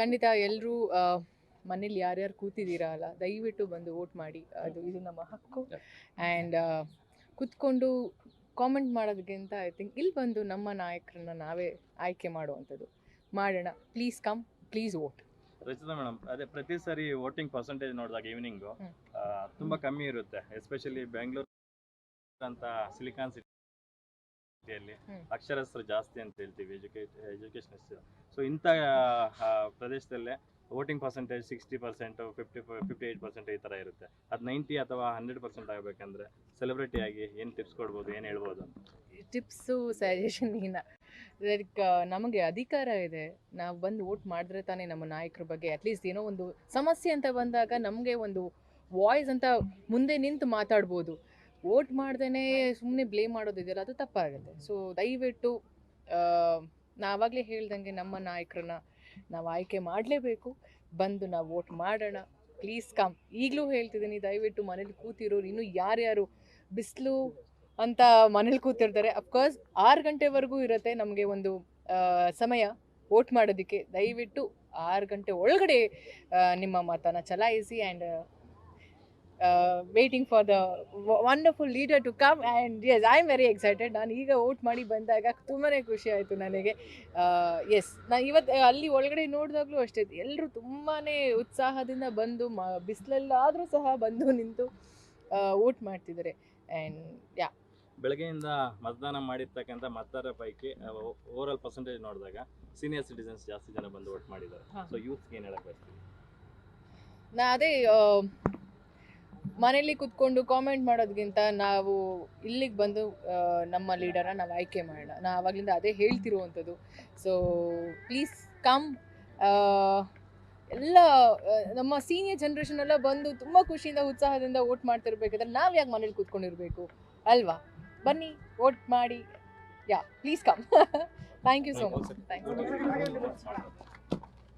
ಖಂಡಿತ ಎಲ್ಲರೂ ಮನೇಲಿ ಯಾರ್ಯಾರು ಕೂತಿದ್ದೀರಾ ಅಲ್ಲ ದಯವಿಟ್ಟು ಬಂದು ವೋಟ್ ಮಾಡಿ. ಅದು ಇದು ನಮ್ಮ ಹಕ್ಕು. ಆ್ಯಂಡ್ ಕೂತ್ಕೊಂಡು ಕಾಮೆಂಟ್ ಮಾಡೋದಕ್ಕಿಂತ ಐ ಥಿಂಕ್ ಇಲ್ಲಿ ಬಂದು ನಮ್ಮ ನಾಯಕರನ್ನ ನಾವೇ ಆಯ್ಕೆ ಮಾಡುವಂಥದ್ದು. ಮಾಡೋಣ. Please come please vote. Rachita madam ಅದೇ ಪ್ರತಿ ಸಾರಿ ವೋಟಿಂಗ್ ಪರ್ಸೆಂಟೇಜ್ ನೋಡಿದಾಗ ಈವ್ನಿಂಗು ತುಂಬ ಕಮ್ಮಿ ಇರುತ್ತೆ ಎಸ್ಪೆಷಲಿ ಬೆಂಗಳೂರು ಅಂತ ಸಿಲಿಕಾನ್ ಸಿಟಿಯಲ್ಲಿ ಹ್ಮ್. ಅಕ್ಷರಸ್ಥರು ಜಾಸ್ತಿ ಅಂತ ಹೇಳ್ತೀವಿ ಎಜುಕೇಟ್ ಎಜುಕೇಶನ್ ಸೊ ಇಂಥ ಪ್ರದೇಶದಲ್ಲೇ voting percentage sixty percent fifty fifty eight percent ಈ ಥರ ಇರುತ್ತೆ. ಅದು ನೈಂಟಿ ಅಥವಾ ಹಂಡ್ರೆಡ್ ಪರ್ಸೆಂಟ್ ಆಗಬೇಕಂದ್ರೆ ಸೆಲೆಬ್ರಿಟಿ ಆಗಿ ಏನು ಟಿಪ್ಸ್ ಕೊಡ್ಬೋದು ಏನು ಹೇಳ್ಬೋದು ಟಿಪ್ಸು ಸಜೆಷನ್ ಏನ? ಲೈಕ್ ನಮಗೆ ಅಧಿಕಾರ ಇದೆ. ನಾವು ಬಂದು ವೋಟ್ ಮಾಡಿದ್ರೆ ತಾನೇ ನಮ್ಮ ನಾಯಕರ ಬಗ್ಗೆ ಅಟ್ಲೀಸ್ಟ್ ಏನೋ ಒಂದು ಸಮಸ್ಯೆ ಅಂತ ಬಂದಾಗ ನಮಗೆ ಒಂದು ವಾಯ್ಸ್ ಅಂತ ಮುಂದೆ ನಿಂತು ಮಾತಾಡ್ಬೋದು. ವೋಟ್ ಮಾಡ್ದೇ ಸುಮ್ಮನೆ ಬ್ಲೇಮ್ ಮಾಡೋದಿದೆಯಲ್ಲ ಅದು ತಪ್ಪಾಗುತ್ತೆ. ಸೊ ದಯವಿಟ್ಟು ನಾವಾಗಲೇ ಹೇಳ್ದಂಗೆ ನಮ್ಮ ನಾಯಕರನ್ನ ನಾವು ಆಯ್ಕೆ ಮಾಡಲೇಬೇಕು. ಬಂದು ನಾವು ವೋಟ್ ಮಾಡೋಣ. ಪ್ಲೀಸ್ ಕಮ್ ಈಗಲೂ ಹೇಳ್ತಿದ್ದೀನಿ, ದಯವಿಟ್ಟು ಮನೇಲಿ ಕೂತಿರೋರು, ಇನ್ನೂ ಯಾರ್ಯಾರು ಬಿಸಿಲು ಅಂತ ಮನೇಲಿ ಕೂತಿರ್ತಾರೆ ಅಫ್ಕೋರ್ಸ್ ಆರು ಗಂಟೆವರೆಗೂ ಇರುತ್ತೆ ನಮಗೆ ಒಂದು ಸಮಯ ವೋಟ್ ಮಾಡೋದಕ್ಕೆ. ದಯವಿಟ್ಟು ಆರು ಗಂಟೆ ಒಳಗಡೆ ನಿಮ್ಮ ಮತನ ಚಲಾಯಿಸಿ and waiting for the wonderful leader to come and yes I am very excited ನಾನು ಈಗ ವೋಟ್ ಮಾಡಿ ಬಂದಾಗ ತುಂಬಾ ಖುಷಿ ಆಯಿತು ನನಗೆ. ಎಸ್ ನಾನು ಇವತ್ತು ಅಲ್ಲಿ ಒಳಗಡೆ ನೋಡಿದಾಗಲೂ ಅಷ್ಟೇ ಎಲ್ಲರೂ ತುಂಬಾ ಉತ್ಸಾಹದಿಂದ ಬಂದು ಮ ಬಿಸಿಲಲ್ಲಾದರೂ ಸಹ ಬಂದು ನಿಂತು ವೋಟ್ ಮಾಡ್ತಿದ್ದಾರೆ. ಆ್ಯಂಡ್ ಯಾ ಬೆಳಗ್ಗೆಯಿಂದ ಮತದಾನ ಮಾಡಿರ್ತಕ್ಕಂಥ ಮತದಾರರ ಪೈಕಿ ಓವರ್ ಆಲ್ ಪರ್ಸೆಂಟೇಜ್ ನೋಡಿದಾಗ ಸೀನಿಯರ್ ಸಿಟಿಸನ್ಸ್ ಜಾಸ್ತಿ ಜನ ಬಂದು ವೋಟ್ ಮಾಡಿದ್ದಾರೆ. ಸೊ ಯೂತ್ಗೆ ಏನು ಹೇಳಕ್ಕೆ ನಾ ಅದೇ ಮನೇಲಿ ಕುತ್ಕೊಂಡು ಕಾಮೆಂಟ್ ಮಾಡೋದ್ಗಿಂತ ನಾವು ಇಲ್ಲಿಗೆ ಬಂದು ನಮ್ಮ ಲೀಡರ್ನ ನಾವು ಆಯ್ಕೆ ಮಾಡೋಣ. ನಾ ಆವಾಗಲಿಂದ ಅದೇ ಹೇಳ್ತಿರುವಂಥದ್ದು. ಸೊ ಪ್ಲೀಸ್ ಕಮ್ ಎಲ್ಲ ನಮ್ಮ ಸೀನಿಯರ್ ಜನ್ರೇಷನ್ ಎಲ್ಲ ಬಂದು ತುಂಬ ಖುಷಿಯಿಂದ ಉತ್ಸಾಹದಿಂದ ವೋಟ್ ಮಾಡ್ತಿರ್ಬೇಕಾದ್ರೆ ನಾವು ಯಾಕೆ ಮನೇಲಿ ಕೂತ್ಕೊಂಡಿರ್ಬೇಕು? ಅಲ್ವಾ? ಬನ್ನಿ ವೋಟ್ ಮಾಡಿ. Yeah please come thank you so much thank you